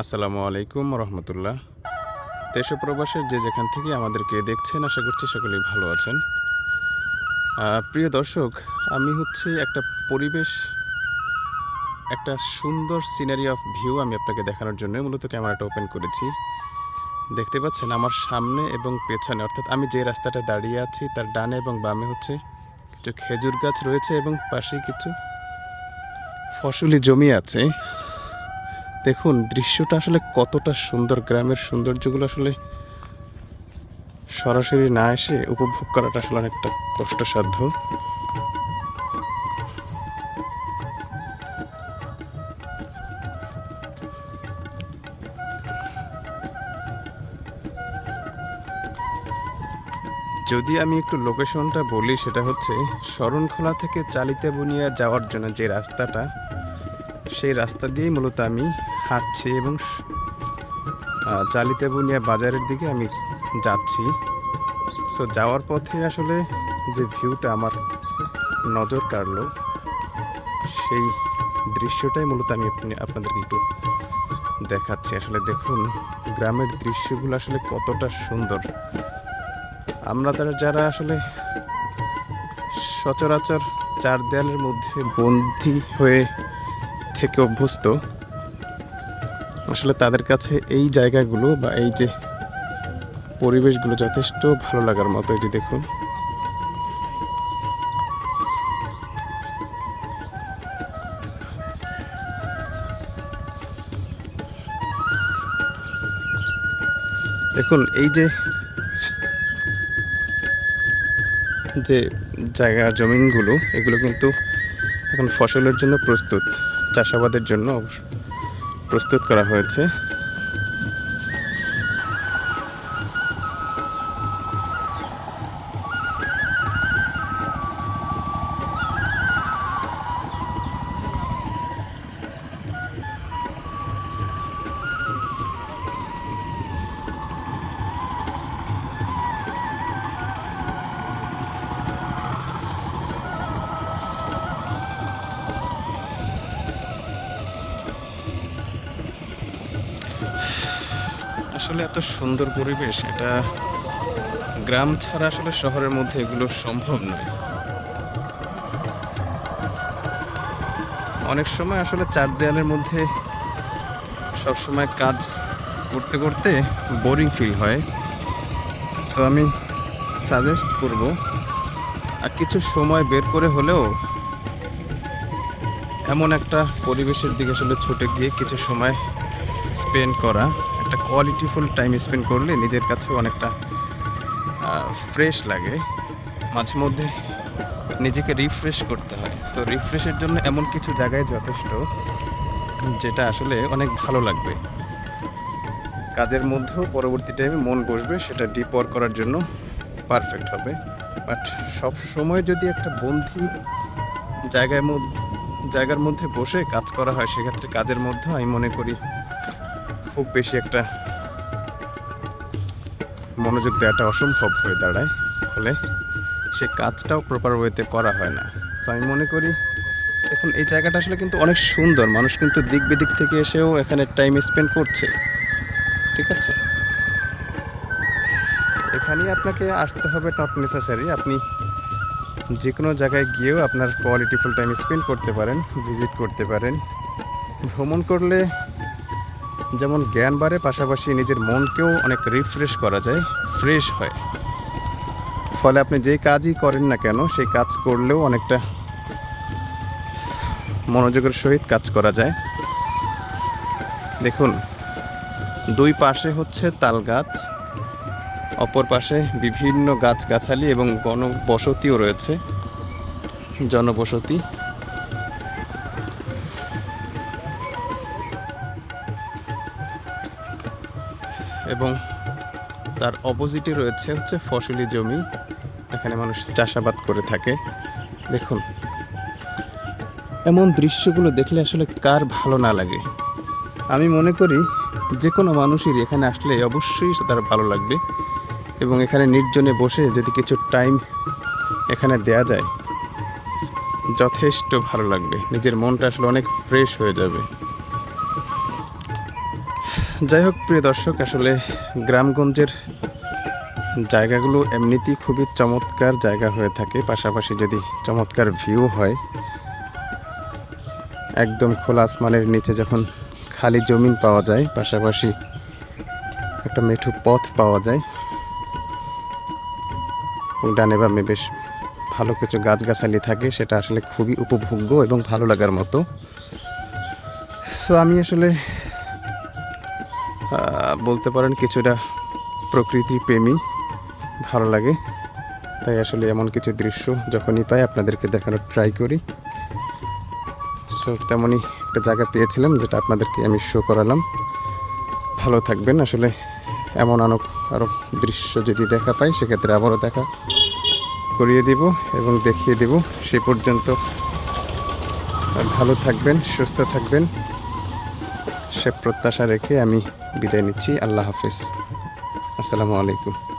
আসসালামু আলাইকুম রহমতুল্লাহ। দেশ প্রবাসের যে যেখান থেকে আমাদেরকে দেখছেন, আশা করছি সকলেই ভালো আছেন। প্রিয় দর্শক, আমি হচ্ছে একটা পরিবেশ, একটা সুন্দর সিনারি অফ ভিউ আমি আপনাকে দেখানোর জন্য মূলত ক্যামেরাটা ওপেন করেছি। দেখতে পাচ্ছেন আমার সামনে এবং পেছনে, অর্থাৎ আমি যে রাস্তাটা দাঁড়িয়ে আছি, তার ডানে এবং বামে হচ্ছে কিছু খেজুর গাছ রয়েছে এবং পাশে কিছু ফসলি জমি আছে। দেখুন, দৃশ্যটা আসলে কতটা সুন্দর। গ্রামের সৌন্দর্যগুলো আসলে সরাসরি না এসে উপভোগ করাটা আসলে অনেকটা কষ্টসাধ্য। যদি আমি একটু লোকেশনটা বলি, সেটা হচ্ছে শরণখোলা থেকে চালিতে বুনিয়া যাওয়ার জন্য যে রাস্তাটা সেই রাস্তা দিয়েই মূলত আমি হাঁটছি এবং চালিতে বুনিয়া বাজারের দিকে আমি যাচ্ছি। সো যাওয়ার পথে আসলে যে ভিউটা আমার নজর কাড়লো, সেই দৃশ্যটাই মূলত আমি আপনি আপনাদেরকে একটু দেখাচ্ছি। আসলে দেখুন, গ্রামের দৃশ্যগুলো আসলে কতটা সুন্দর। আমরা তারা যারা আসলে সচরাচর চার দেয়ালের মধ্যে বন্দি হয়ে থেকে অভ্যস্ত, আসলে তাদের কাছে এই জায়গাগুলো বা এই যে পরিবেশগুলো যথেষ্ট ভালো লাগার মতো, এই যে দেখুন। দেখুন, এই যে যে জায়গা, জমিনগুলো, এগুলো কিন্তু এখন ফসলের জন্য প্রস্তুত। চাষাবাদের জন্য প্রস্তুত করা হয়েছে। আসলে এত সুন্দর পরিবেশ, এটা গ্রাম ছাড়া আসলে শহরের মধ্যে এগুলো সম্ভব নয়। অনেক সময় আসলে চার দেয়ালের মধ্যে সব সময় কাজ করতে করতে বোরিং ফিল হয়। সো আমি সাজেস্ট করব, আর কিছু সময় বের করে হলেও এমন একটা পরিবেশের দিকে আসলে ছুটে গিয়ে কিছু সময় স্পেন্ড করা। একটা কোয়ালিটিফুল টাইম স্পেন্ড করলে নিজের কাছেও অনেকটা ফ্রেশ লাগে। মাঝে মধ্যে নিজেকে রিফ্রেশ করতে হয়। সো রিফ্রেশের জন্য এমন কিছু জায়গায় যথেষ্ট যেটা আসলে অনেক ভালো লাগবে। কাজের মধ্যেও পরবর্তী টাইমে মন বসবে, সেটা ডিপ ওয়ার্ক করার জন্য পারফেক্ট হবে। বাট সব সময় যদি একটা বন্ধি জায়গায় জায়গার মধ্যে বসে কাজ করা হয়, সেক্ষেত্রে কাজের মধ্যে আমি মনে করি খুব বেশি একটা মনোযোগ দেওয়াটা অসম্ভব হয়ে দাঁড়ায়, ফলে সে কাজটাও প্রপার ওয়েতে করা হয় না। তো আমি মনে করি এখন এই জায়গাটা আসলে কিন্তু অনেক সুন্দর। মানুষ কিন্তু দিক বিদিক থেকে এসেও এখানে টাইম স্পেন্ড করছে। ঠিক আছে? এখানেই আপনাকে আসতে হবে নট নেসেসারি আপনি যে কোনো জায়গায় গিয়েও আপনার কোয়ালিটিফুল টাইম স্পেন্ড করতে পারেন ভিজিট করতে পারেন। ভ্রমণ করলে যেমন জ্ঞান বাড়ে, পাশাপাশি নিজের মনকেও অনেক রিফ্রেশ করা যায় ফ্রেশ হয়। ফলে আপনি যে কাজই করেন না কেন, সেই কাজ করলেও অনেকটা মনোযোগের সহিত কাজ করা যায়। দেখুন, দুই পাশে হচ্ছে তাল গাছ, অপর পাশে বিভিন্ন গাছগাছালি এবং গণবসতিও রয়েছে, জনবসতি। এবং তার অপোজিটে রয়েছে হচ্ছে ফসলি জমি। এখানে মানুষ চাষাবাদ করে থাকে। দেখুন, এমন দৃশ্যগুলো দেখলে আসলে কার ভালো না লাগে। আমি মনে করি যে কোনো মানুষেরই এখানে আসলে অবশ্যই তার ভালো লাগবে এবং এখানে নির্জনে বসে যদি কিছু টাইম এখানে দেয়া যায়, যথেষ্ট ভালো লাগবে। নিজের মনটা আসলে অনেক ফ্রেশ হয়ে যাবে। যাই হোক, প্রিয় দর্শক, আসলে গ্রামগঞ্জের জায়গাগুলো এমনিতেই খুবই চমৎকার জায়গা হয়ে থাকে। পাশাপাশি যদি চমৎকার ভিউ হয়, একদম খোলা আসমানের নিচে যখন খালি জমিন পাওয়া যায়, পাশাপাশি একটা মেঠু পথ পাওয়া যায় ডানে বামে বেশ ভালো কিছু গাছগাছালি থাকে, সেটা আসলে খুবই উপভোগ্য এবং ভালো লাগার মতো। সো আমি আসলে বলতে পারেন কিছুটা প্রকৃতি প্রেমী, ভালো লাগে। তাই আসলে এমন কিছু দৃশ্য যখনই পাই আপনাদেরকে দেখানোর ট্রাই করি। সো তেমনই একটা জায়গা পেয়েছিলাম যেটা আপনাদেরকে আমি শো করালাম। ভালো থাকবেন। আসলে এমন আরও আরও দৃশ্য যদি দেখা পাই, সেক্ষেত্রে আবারও দেখা করিয়ে দিব এবং দেখিয়ে দেব। সে পর্যন্ত ভালো থাকবেন, সুস্থ থাকবেন। সে প্রত্যাশা রেখে আমি বিদায় নিচ্ছি। আল্লাহ হাফিজ। আসসালামু আলাইকুম।